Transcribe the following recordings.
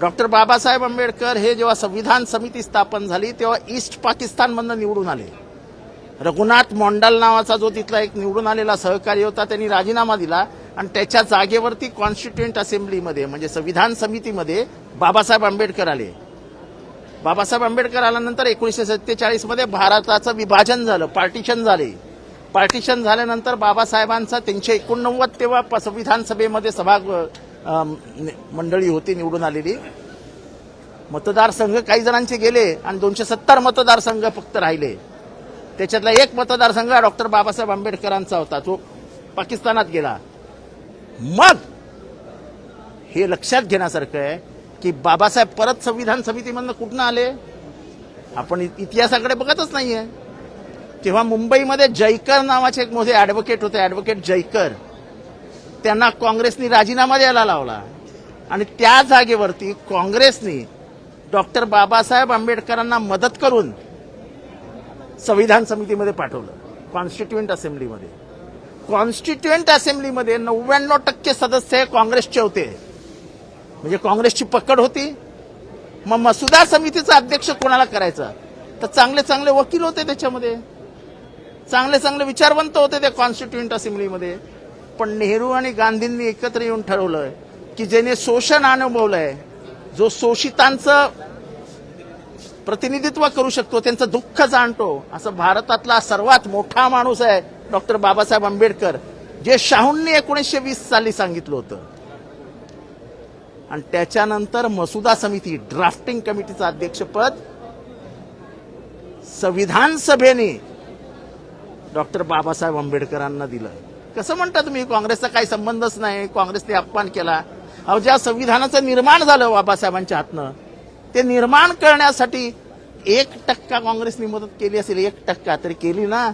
Doctor Babasaheb Ambedkar हे जेव्हा संविधान समिती स्थापन झाली तेव्हा ईस्ट पाकिस्तानमधनं निवडून आले. रघुनाथ मोंडाल नावाचा जो तिथला एक निवडून आलेला सहकारी होता त्यांनी राजीनामा दिला आणि त्याच्या जागेवरती कॉन्स्टिट्युएंट असेंब्लीमध्ये म्हणजे संविधान समितीमध्ये बाबासाहेब आंबेडकर आले. बाबासाहेब आंबेडकर आल्यानंतर एकोणीसशे सत्तेचाळीसमध्ये भारताचं विभाजन झालं पार्टिशन झाले. पार्टिशन झाल्यानंतर बाबासाहेबांचा तीनशे एकोणनव्वद तेव्हा प- संविधान सभा मंडळी होती निवडून आलेली. मतदारसंघ काही जणांचे गेले आणि दोनशे सत्तर मतदारसंघ फक्त राहिले. त्याच्यातला एक मतदारसंघ डॉक्टर बाबासाहेब आंबेडकरांचा होता तो पाकिस्तानात गेला. मग हे लक्षात घेण्यासारखं आहे की बाबासाहेब परत संविधान समितीमधनं कुठनं आले? आपण इ- इतिहासाकडे बघतच नाहीये. तेव्हा मुंबईमध्ये जयकर नावाचे एक मोठे ॲडव्होकेट होते ॲडव्होकेट जयकर. त्यांना काँग्रेसनी राजीनामा द्यायला लावला. आणि त्या जागेवरती काँग्रेसनी डॉक्टर बाबासाहेब आंबेडकरांना मदत करून संविधान समितीमध्ये पाठवलं. कॉन्स्टिट्युएंट असेंब्लीमध्ये कॉन्स्टिट्युएंट असेंब्लीमध्ये नव्याण्णव टक्के सदस्य हे काँग्रेसचे होते. म्हणजे काँग्रेसची पकड होती. मग मसुदा समितीचा अध्यक्ष कोणाला करायचा? तर चांगले चांगले वकील होते त्याच्यामध्ये. चांगले चांगले विचारवंत होते त्या कॉन्स्टिट्युएंट असेंब्लीमध्ये पण नेहरू आणि गांधींनी एकत्र येऊन ठरवलं की ज्याने शोषण अनुभवलंय जो शोषितांचं प्रतिनिधित्व करू शकतो त्यांचं दुःख जाणतो असं भारतातला सर्वात मोठा माणूस आहे डॉक्टर बाबासाहेब आंबेडकर जे शाहूंनी एकोणीसशे वीस साली सांगितलं होतं. आणि त्याच्यानंतर मसुदा समिती ड्राफ्टिंग कमिटीचं अध्यक्षपद संविधान सभेने डॉक्टर बाबासाहेब आंबेडकरांना दिलं. कसं म्हणता तुम्ही काँग्रेसचा काही संबंधच नाही काँग्रेसने अपमान केला. अहो ज्या संविधानाचं निर्माण झालं बाबासाहेबांच्या हातनं ते निर्माण करण्यासाठी एक टक्का काँग्रेसने मदत केली असेल एक टक्का तरी केली ना.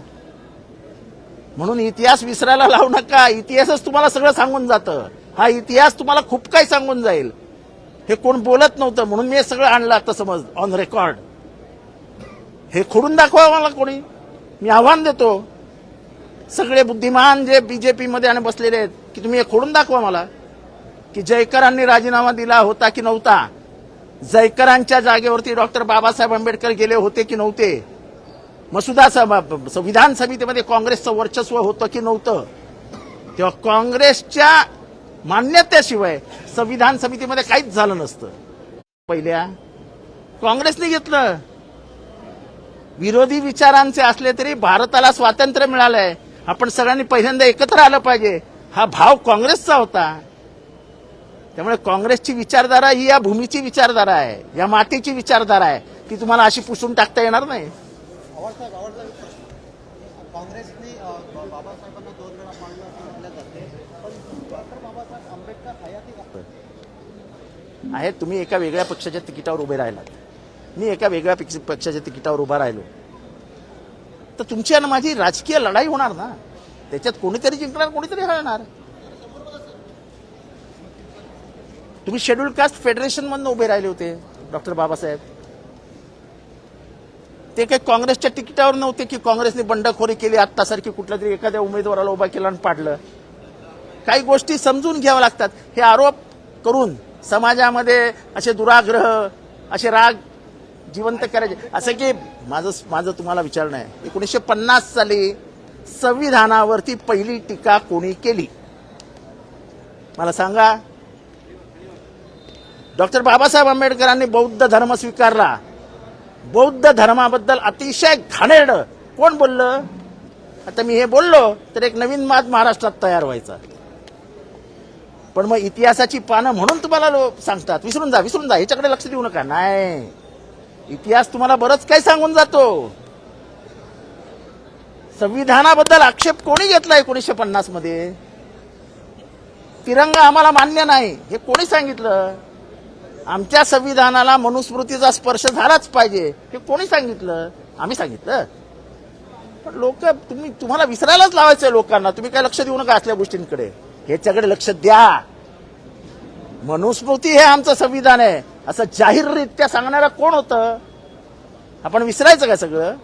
म्हणून इतिहास विसरायला लावू नका. इतिहासच तुम्हाला सगळं सांगून जातं. हा इतिहास तुम्हाला खूप काही सांगून जाईल. हे कोण बोलत नव्हतं म्हणून मी हे सगळं आणलं आता समज ऑन रेकॉर्ड हे खोडून दाखवा मला कोणी. मी आव्हान देतो सगळे बुद्धिमान जे बी जे पीमध्ये आणि बसलेले आहेत की तुम्ही हे खोडून दाखवा मला की जयकरांनी राजीनामा दिला होता की नव्हता जयकरांच्या जागेवरती डॉक्टर बाबासाहेब आंबेडकर गेले होते की नव्हते मसुदा सभा- संविधान समितीमध्ये काँग्रेसचं वर्चस्व होतं की नव्हतं तेव्हा काँग्रेसच्या मान्यतेशिवाय संविधान समितीमध्ये काहीच झालं नसतं. पहिल्या काँग्रेसने घेतलं विरोधी विचारांचे असले तरी भारताला स्वातंत्र्य मिळालंय. आपण सगळ्यांनी पहिल्यांदा एकत्र आलं पाहिजे. हा भाव काँग्रेसचा होता. त्यामुळे काँग्रेसची विचारधारा ही या भूमीची विचारधारा आहे. या मातीची विचारधारा आहे. ती तुम्हाला अशी पुसून टाकता येणार नाही. आवाजसाहेब आवाजसाहेब प्रश्न काँग्रेसने अ, ब- बाबासाहेबांना दोन वेळा मांडलं असं म्हटलं जाते. पण डॉक्टर बाबासाहेब आंबेडकर हयाती का? आहे तुम्ही एका वेगळ्या पक्षाच्या तिकिटावर उभे राहिलात. मी एका वेगळ्या पक्ष- पक्षाच्या तिकिटावर उभा राहिलो. तर तुमची आणि माझी राजकीय लढाई होणार ना? त्याच्यात कोणीतरी जिंकणार कोणीतरी हरणार? तुम्ही शेड्यूल कास्ट फेडरेशन मधून उभे राहिले होते डॉक्टर बाबासाहेब. ते काही काँग्रेसच्या तिकिटावर नव्हते की काँग्रेसने बंडखोरी केली आत्तासारखी कुठल्या तरी एखाद्या उमेदवाराला उभा केला आणि पाडलं. काही गोष्टी समजून घ्याव्या लागतात. हे आरोप करून समाजामध्ये असे दुराग्रह असे राग जिवंत करायचे. असं की माझं माझं तुम्हाला विचारणं आहे. एकोणीसशे पन्नास साली संविधानावरती पहिली टीका कोणी केली? मला सांगा. डॉक्टर बाबासाहेब आंबेडकरांनी बौद्ध धर्म स्वीकारला. बौद्ध धर्माबद्दल अतिशय घाणेरडं. कोण बोललं? आता मी हे बोललो तर एक नवीन मात महाराष्ट्रात तयार व्हायचा. पण मग इतिहासाची पानं म्हणून तुम्हाला लोक सांगतात. विसरून जा विसरून जा. ह्याच्याकडे लक्ष देऊ नका. नाही. इतिहास तुम्हाला बरंच काही सांगून जातो. संविधानाबद्दल आक्षेप कोणी घेतला एकोणीसशे पन्नासमध्ये? तिरंगा आम्हाला मान्य नाही हे कोणी सांगितलं? आमच्या संविधानाला मनुस्मृतीचा स्पर्श झालाच पाहिजे हे कोणी सांगितलं? आम्ही सांगितलं. पण लोक तुम्ही तुम्हाला विसरायलाच लावायचं लोकांना तुम्ही काय लक्ष देऊ नका असल्या गोष्टींकडे. ह्याच्याकडे लक्ष द्या. मनुस्मृती हे आमचं संविधान आहे. असं जाहीररित्या सांगणारा कोण होतं? आपण विसरायचं काय सगळं?